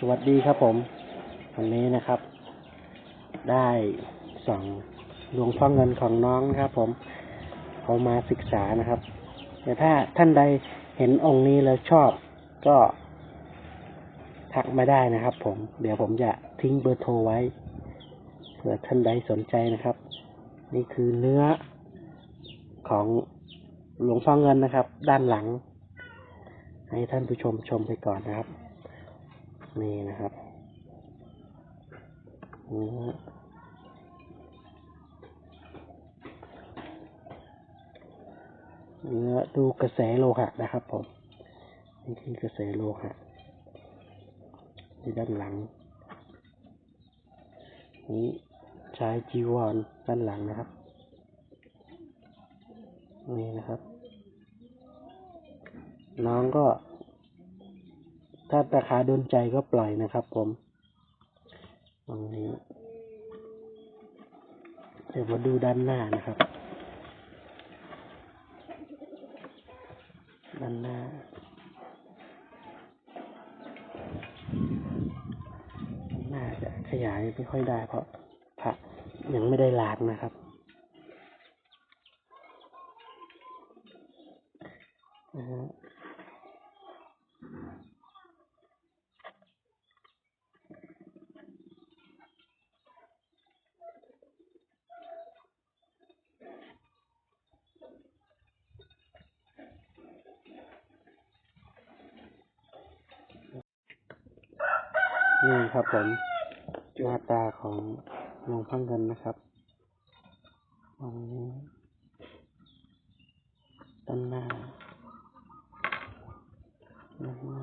สวัสดีครับผมวันนี้นะครับ ได้สองหลวงพ่อเงินของน้องครับ ผมเขามาศึกษานะครับแต่ถ้าท่านใดเห็นองค์นี้แล้วชอบก็ทักมาได้นะครับ ผม เดี๋ยวผมจะทิ้งเบอร์โทรไว้เผื่อท่านใดสนใจนะครับ นี่คือเนื้อของหลวงพ่อเงินนะครับ ด้านหลัง ให้ท่านผู้ชมชมไปก่อนนะครับ นี่นะครับเนื้อเนื้อดูกระแสโลหะนะครับผมนี่คือกระแสโลหะที่ด้านหลัง นี่ชายจีวรด้านหลังนะครับ นี่นะครับ น้องก็ ถ้าราคาโดนใจก็ปล่อยนะครับ ผมตรงนี้เดี๋ยวมาดูด้านหน้านะครับ ด้านหน้า หน้าจะขยายไม่ค่อยได้เพราะพระยังไม่ได้ล้างนะครับนะฮะ นี่ครับผมหน้าตาของหลวงพังเงินนะครับตรงนี้ด้านหน้าด้านหน้า